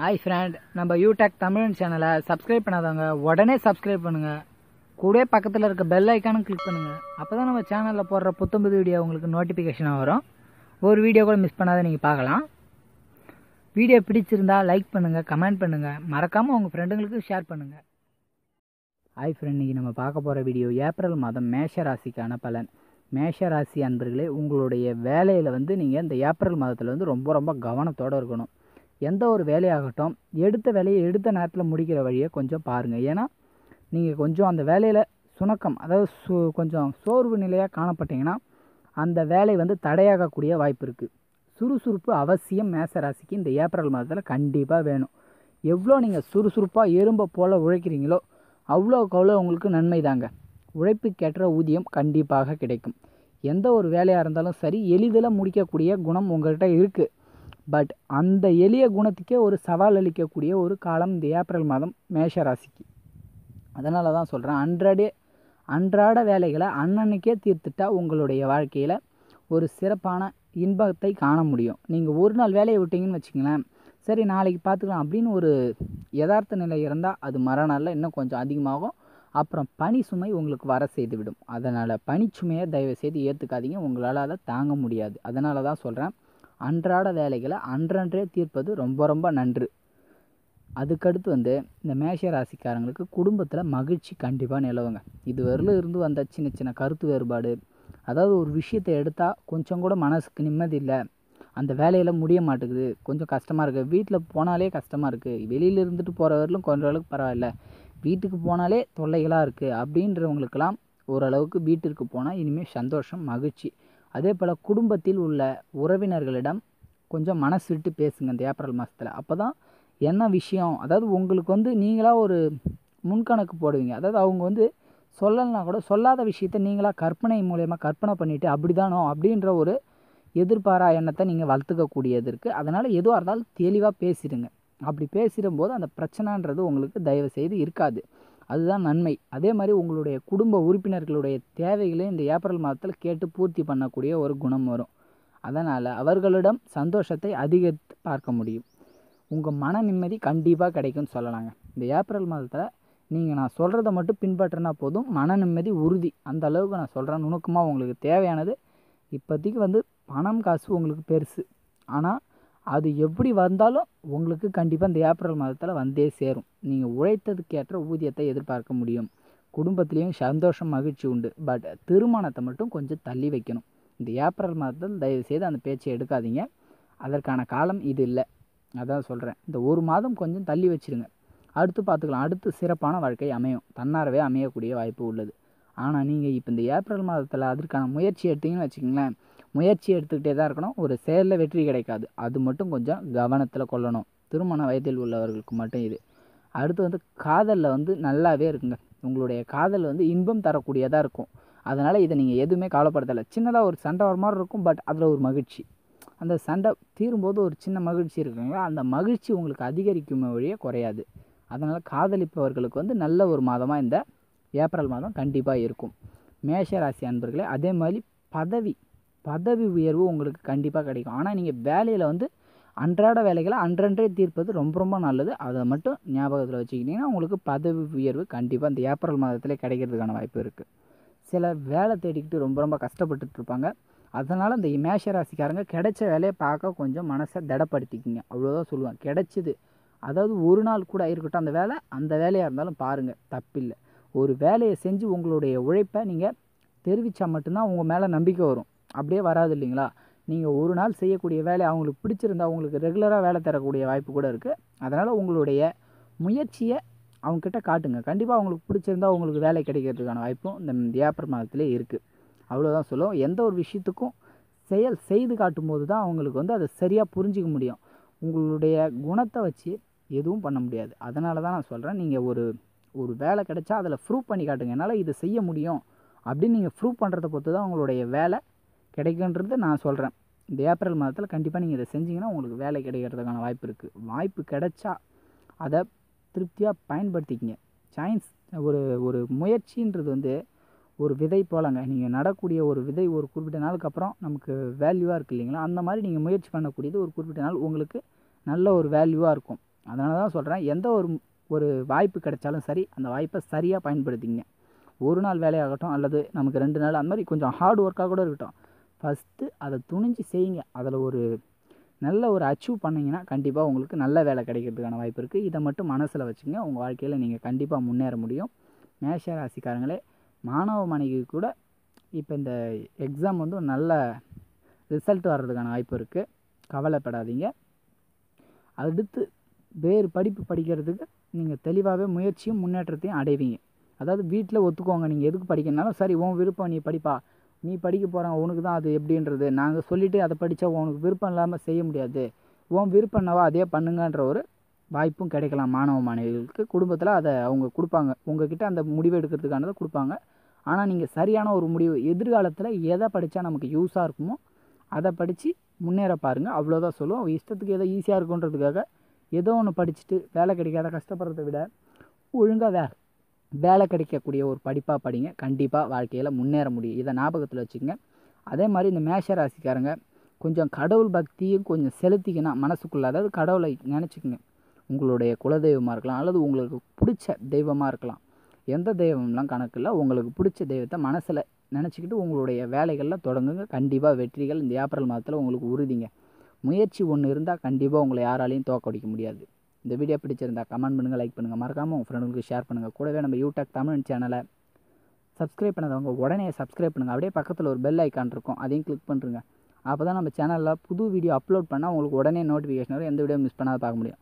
Hi friend நம்ம யூடெக் தமிழ் சேனலை subscribe பண்ணாதவங்க உடனே சப்ஸ்கிரைப் பண்ணுங்கள் கூட பக்கத்தில் இருக்க பெல் ஐக்கானும் கிளிக் பண்ணுங்கள் அப்போ தான் நம்ம சேனலில் போடுற புத்தம்புது வீடியோ உங்களுக்கு நோட்டிஃபிகேஷனாக வரும். ஒரு வீடியோ கூட மிஸ் பண்ணாத நீங்கள் பார்க்கலாம். வீடியோ பிடிச்சிருந்தா லைக் பண்ணுங்கள் கமெண்ட் பண்ணுங்கள் மறக்காமல் உங்கள் ஃப்ரெண்டுங்களுக்கு ஷேர் பண்ணுங்கள் ஹாய் ஃப்ரெண்ட் இன்றைக்கி நம்ம பார்க்க போகிற வீடியோ ஏப்ரல் மாதம் மேஷ ராசிக்கான பலன். மேஷ ராசி அன்பர்களே உங்களுடைய வேலையில் வந்து நீங்கள் இந்த ஏப்ரல் மாதத்தில் வந்து ரொம்ப ரொம்ப கவனத்தோடு இருக்கணும். எந்த ஒரு வேலையாகட்டும் எடுத்த வேலையை எடுத்த நேரத்தில் முடிக்கிற வழியை கொஞ்சம் பாருங்கள் ஏன்னா நீங்கள் கொஞ்சம் அந்த வேலையில் சுணக்கம் அதாவது சு கொஞ்சம் சோர்வு நிலையாக காணப்பட்டீங்கன்னா அந்த வேலை வந்து தடையாகக்கூடிய வாய்ப்பு இருக்குது சுறுசுறுப்பு அவசியம் மேசராசிக்கு இந்த ஏப்ரல் மாதத்தில் கண்டிப்பாக வேணும். எவ்வளோ நீங்கள் சுறுசுறுப்பாக எறும்பை போல் உழைக்கிறீங்களோ அவ்வளோக்கு அவ்வளோ உங்களுக்கு நன்மை தாங்க. உழைப்புக்கேற்ற ஊதியம் கண்டிப்பாக கிடைக்கும். எந்த ஒரு வேலையாக இருந்தாலும் சரி எளிதில் முடிக்கக்கூடிய குணம் உங்கள்கிட்ட இருக்குது பட் அந்த எளிய குணத்துக்கே ஒரு சவால் அளிக்கக்கூடிய ஒரு காலம் இந்த ஏப்ரல் மாதம் மேஷ ராசிக்கு. அதனால தான் சொல்கிறேன் அன்றாடே அன்றாட வேலைகளை அன்னன்னைக்கே தீர்த்துட்டா உங்களுடைய வாழ்க்கையில் ஒரு சிறப்பான இன்பத்தை காண முடியும். நீங்கள் ஒரு நாள் வேலையை விட்டீங்கன்னு வச்சுங்களேன் சரி நாளைக்கு பார்த்துக்கலாம் அப்படின்னு ஒரு யதார்த்த நிலை இருந்தால் அது மறுநாளில் இன்னும் கொஞ்சம் அதிகமாகும். அப்புறம் பனி சுமை உங்களுக்கு வர செய்துவிடும். அதனால் பனிச்சுமையை தயவு செய்து ஏற்றுக்காதீங்க உங்களால் அதை தாங்க முடியாது. அதனால தான் சொல்கிறேன் அன்றாட வேலைகளை அன்றன்றே தீர்ப்பது ரொம்ப ரொம்ப நன்று. அதுக்கடுத்து வந்து இந்த மேஷ ராசிக்காரங்களுக்கு குடும்பத்தில் மகிழ்ச்சி கண்டிப்பாக நிலவுங்க. இது வரலும் இருந்து வந்த சின்ன சின்ன கருத்து வேறுபாடு அதாவது ஒரு விஷயத்தை எடுத்தால் கொஞ்சம் கூட மனசுக்கு நிம்மதி இல்லை அந்த வேலையில் முடிய மாட்டேங்குது கொஞ்சம் கஷ்டமாக இருக்குது வீட்டில் போனாலே கஷ்டமாக இருக்குது வெளியில் இருந்துட்டு போகிற வரலும் கொஞ்சம் அளவுக்கு பரவாயில்ல. வீட்டுக்கு போனாலே தொல்லைகளாக இருக்குது அப்படின்றவங்களுக்கெல்லாம் ஓரளவுக்கு வீட்டிற்கு போனால் இனிமேல் சந்தோஷம் மகிழ்ச்சி. அதே போல் குடும்பத்தில் உள்ள உறவினர்களிடம் கொஞ்சம் மனசு விட்டு பேசுங்க இந்த ஏப்ரல் மாதத்தில் அப்போ தான் என்ன விஷயம் அதாவது உங்களுக்கு வந்து நீங்களாக ஒரு முன்கணக்கு போடுவீங்க. அதாவது அவங்க வந்து சொல்லலைனா கூட சொல்லாத விஷயத்த நீங்களாக கற்பனை மூலயமா கற்பனை பண்ணிவிட்டு அப்படி தானோ அப்படின்ற ஒரு எதிர்பாரா எண்ணத்தை நீங்கள் வளர்த்துக்கக்கூடியது இருக்குது அதனால் எதுவாக இருந்தாலும் தெளிவாக பேசிடுங்க. அப்படி பேசிடும்போது அந்த பிரச்சனைன்றது உங்களுக்கு தயவு செய்து இருக்காது. அதுதான் நன்மை. அதே மாதிரி உங்களுடைய குடும்ப உறுப்பினர்களுடைய தேவைகளையும் இந்த ஏப்ரல் மாதத்தில் கேட்டு பூர்த்தி பண்ணக்கூடிய ஒரு குணம் வரும். அதனால் அவர்களிடம் சந்தோஷத்தை அதிகரித்து பார்க்க முடியும். உங்கள் மன நிம்மதி கண்டிப்பாக கிடைக்கும்னு சொல்லலாங்க. இந்த ஏப்ரல் மாதத்தில் நீங்கள் நான் சொல்கிறத மட்டும் பின்பற்றினா போதும் மன நிம்மதி உறுதி. அந்த அளவுக்கு நான் சொல்கிறேன் நுணுக்கமாக உங்களுக்கு தேவையானது இப்போதைக்கு வந்து பணம் காசு உங்களுக்கு பெருசு. ஆனால் அது எப்படி வந்தாலும் உங்களுக்கு கண்டிப்பாக இந்த ஏப்ரல் மாதத்தில் வந்தே சேரும். நீங்கள் உழைத்ததுக்கேற்ற ஊதியத்தை எதிர்பார்க்க முடியும். குடும்பத்துலேயும் சந்தோஷம் மகிழ்ச்சி உண்டு. பட் திருமணத்தை மட்டும் கொஞ்சம் தள்ளி வைக்கணும். இந்த ஏப்ரல் மாதத்தில் தயவுசெய்து அந்த பேச்சை எடுக்காதீங்க. அதற்கான காலம் இது இல்லை. அதான் சொல்கிறேன் இந்த ஒரு மாதம் கொஞ்சம் தள்ளி வச்சுருங்க. அடுத்து பார்த்துக்கலாம். அடுத்து சிறப்பான வாழ்க்கை அமையும். தன்னாரவே அமையக்கூடிய வாய்ப்பு உள்ளது. ஆனால் நீங்கள் இப்போ இந்த ஏப்ரல் மாதத்தில் அதற்கான முயற்சி எடுத்தீங்கன்னு வச்சுக்கோங்களேன் முயற்சி எடுத்துக்கிட்டே தான் இருக்கணும். ஒரு செயலில் வெற்றி கிடைக்காது. அது மட்டும் கொஞ்சம் கவனத்தில் கொள்ளணும். திருமண வயதில் உள்ளவர்களுக்கு மட்டும் இது. அடுத்து வந்து காதலில் வந்து நல்லாவே இருக்குங்க. உங்களுடைய காதல் வந்து இன்பம் தரக்கூடியதாக இருக்கும். அதனால் இதை நீங்கள் எதுவுமே கவலைப்படுத்தலை. சின்னதாக ஒரு சண்டை வர மாதிரி இருக்கும். பட் அதில் ஒரு மகிழ்ச்சி. அந்த சண்டை தீரும்போது ஒரு சின்ன மகிழ்ச்சி இருக்குங்களா அந்த மகிழ்ச்சி உங்களுக்கு அதிகரிக்குமே வழியே குறையாது. அதனால் காதலிப்பவர்களுக்கு வந்து நல்ல ஒரு மாதமாக இந்த ஏப்ரல் மாதம் கண்டிப்பாக இருக்கும். மேஷ ராசி அன்பர்களே அதே மாதிரி பதவி பதவி உயர்வு உங்களுக்கு கண்டிப்பாக கிடைக்கும். ஆனால் நீங்கள் வேலையில் வந்து அன்றாட வேலைகளை அன்றன்றே தீர்ப்பது ரொம்ப ரொம்ப நல்லது. அதை மட்டும் ஞாபகத்தில் வச்சுக்கிட்டிங்கன்னா உங்களுக்கு பதவி உயர்வு கண்டிப்பாக இந்த ஏப்ரல் மாதத்திலே கிடைக்கிறதுக்கான வாய்ப்பு இருக்குது சிலர் வேலை தேடிக்கிட்டு ரொம்ப ரொம்ப கஷ்டப்பட்டுட்ருப்பாங்க அதனால் இந்த மேஷ ராசிக்காரங்க கிடைச்ச வேலையை பார்க்க கொஞ்சம் மனசை திடப்படுத்திக்கிங்க. அவ்வளோதான் சொல்லுவேன். கிடைச்சிது. அதாவது ஒரு நாள் கூட இருக்கட்டும் அந்த வேலை அந்த வேலையாக இருந்தாலும் பாருங்கள் தப்பில்லை. ஒரு வேலையை செஞ்சு உங்களுடைய உழைப்பை நீங்கள் தெரிவித்தா மட்டும்தான் உங்கள் மேலே நம்பிக்கை வரும். அப்படியே வராது இல்லைங்களா? நீங்கள் ஒரு நாள் செய்யக்கூடிய வேலை அவங்களுக்கு பிடிச்சிருந்தா அவங்களுக்கு ரெகுலராக வேலை தரக்கூடிய வாய்ப்பு கூட இருக்குது அதனால் உங்களுடைய முயற்சியை அவங்கக்கிட்ட காட்டுங்க. கண்டிப்பாக அவங்களுக்கு பிடிச்சிருந்தா உங்களுக்கு வேலை கிடைக்கிறதுக்கான வாய்ப்பும் இந்த ஏப்ரல் மாதத்துலேயே இருக்குது அவ்வளோதான் சொல்லுவோம். எந்த ஒரு விஷயத்துக்கும் செயல் செய்து காட்டும்போது தான் அவங்களுக்கு வந்து அதை சரியாக புரிஞ்சிக்க முடியும். உங்களுடைய குணத்தை வச்சு எதுவும் பண்ண முடியாது. அதனால தான் நான் சொல்கிறேன் நீங்கள் ஒரு ஒரு வேலை கிடைச்சா அதில் ப்ரூவ் பண்ணி காட்டுங்க. என்னால் இதை செய்ய முடியும் அப்படின்னு நீங்கள் ப்ரூவ் பண்ணுறத பொறுத்து தான் உங்களுடைய வேலை கிடைக்குன்றது நான் சொல்கிறேன் இந்த ஏப்ரல் மாதத்தில் கண்டிப்பாக நீங்கள் இதை செஞ்சீங்கன்னா உங்களுக்கு வேலை கிடைக்கிறதுக்கான வாய்ப்பு இருக்குது வாய்ப்பு கிடைச்சா அதை திருப்தியாக பயன்படுத்திக்கிங்க. சயின்ஸ் ஒரு ஒரு முயற்சின்றது வந்து ஒரு விதை போலங்க. நீங்கள் நடக்கூடிய ஒரு விதை ஒரு குறிப்பிட்ட நாளுக்கு அப்புறம் நமக்கு வேல்யூவாக இருக்குது இல்லைங்களா? அந்த மாதிரி நீங்கள் முயற்சி பண்ணக்கூடியது ஒரு குறிப்பிட்ட நாள் உங்களுக்கு நல்ல ஒரு வேல்யூவாக இருக்கும். அதனால தான் சொல்கிறேன் எந்த ஒரு ஒரு வாய்ப்பு கிடைச்சாலும் சரி அந்த வாய்ப்பை சரியாக பயன்படுத்திங்க ஒரு நாள் வேலையாகட்டும் அல்லது நமக்கு ரெண்டு நாள் அந்த மாதிரி கொஞ்சம் ஹார்ட் ஒர்க்காக கூட இருக்கட்டும். ஃபஸ்ட்டு அதை துணிஞ்சு செய்யுங்க. அதில் ஒரு நல்ல ஒரு அச்சீவ் பண்ணிங்கன்னா கண்டிப்பாக உங்களுக்கு நல்ல வேலை கிடைக்கிறதுக்கான வாய்ப்பு இருக்குது இதை மட்டும் மனசில் வச்சுங்க உங்கள் வாழ்க்கையில் நீங்கள் கண்டிப்பாக முன்னேற முடியும். மேஷ ராசிக்காரங்களே மாணவ மனைவி கூட இப்போ இந்த எக்ஸாம் வந்து ஒரு நல்ல ரிசல்ட் வர்றதுக்கான வாய்ப்பு இருக்குது கவலைப்படாதீங்க. அடுத்து வேறு படிப்பு படிக்கிறதுக்கு நீங்கள் தெளிவாகவே முயற்சியும் முன்னேற்றத்தையும் அடைவீங்க. அதாவது வீட்டில் ஒத்துக்கோங்க. நீங்கள் எதுக்கு படிக்கணும்னாலும் சரி உன் விருப்பம் நீ படிப்பா. நீ படிக்க போகிறான் உனக்கு தான் அது எப்படின்றது. நாங்கள் சொல்லிவிட்டு அதை படித்தா உனக்கு விருப்பம் இல்லாமல் செய்ய முடியாது. உன் விருப்பம் என்னவோ அதே பண்ணுங்கன்ற ஒரு வாய்ப்பும் கிடைக்கலாம். மாணவ மாணவிகளுக்கு குடும்பத்தில் அதை அவங்க கொடுப்பாங்க. உங்ககிட்ட அந்த முடிவு எடுக்கிறதுக்கானதை கொடுப்பாங்க. ஆனால் நீங்கள் சரியான ஒரு முடிவு எதிர்காலத்தில் எதை படித்தா நமக்கு யூஸாக இருக்குமோ அதை படித்து முன்னேற பாருங்கள் அவ்வளோதான் சொல்லுவோம். இஷ்டத்துக்கு ஏதோ ஈஸியாக இருக்குன்றதுக்காக ஏதோ ஒன்று படிச்சுட்டு வேலை கிடைக்காத கஷ்டப்படுறதை விட ஒழுங்காக வே வேலை கிடைக்கக்கூடிய ஒரு படிப்பாக படிங்க. கண்டிப்பாக வாழ்க்கையில் முன்னேற முடியும். இதை ஞாபகத்தில் வச்சுக்கோங்க. அதே மாதிரி இந்த மேஷ ராசிக்காரங்க கொஞ்சம் கடவுள் பக்தியும் கொஞ்சம் செலுத்திக்கினா மனசுக்குள்ளே அதாவது கடவுளை நினச்சிக்கங்க. உங்களுடைய குலதெய்வமாக இருக்கலாம் அல்லது உங்களுக்கு பிடிச்ச தெய்வமாக இருக்கலாம். எந்த தெய்வம்லாம் கணக்கு இல்லை உங்களுக்கு பிடிச்ச தெய்வத்தை மனசில் நினச்சிக்கிட்டு உங்களுடைய வேலைகளில் தொடங்குங்க. கண்டிப்பாக வெற்றிகள் இந்த ஏப்ரல் மாதத்தில் உங்களுக்கு உறுதிங்க. முயற்சி ஒன்று இருந்தால் கண்டிப்பாக உங்களை யாராலையும் தோக்கடிக்க முடியாது. இந்த வீடியோ பிடிச்சிருந்தா கமெண்ட் பண்ணுங்கள் லைக் பண்ணுங்கள் மறக்காமல் உங்கள் ஃப்ரெண்டுங்களுக்கு ஷேர் பண்ணுங்கள் கூடவே நம்ம யூடியூப் தமிழ் சேனலை சப்ஸ்கிரைப் பண்ணாதவங்க உடனே சப்ஸ்கிரைப் பண்ணுங்கள் அப்படியே பக்கத்தில் ஒரு பெல் ஐக்கான் இருக்கும். அதையும் கிளிக் பண்ணுறங்க அப்போ தான் நம்ம சேனலில் புது வீடியோ அப்லோட் பண்ணால் உங்களுக்கு உடனே நோட்டிஃபிகேஷன் வரும். எந்த வீடியோ மிஸ் பண்ணாத பார்க்க முடியும்.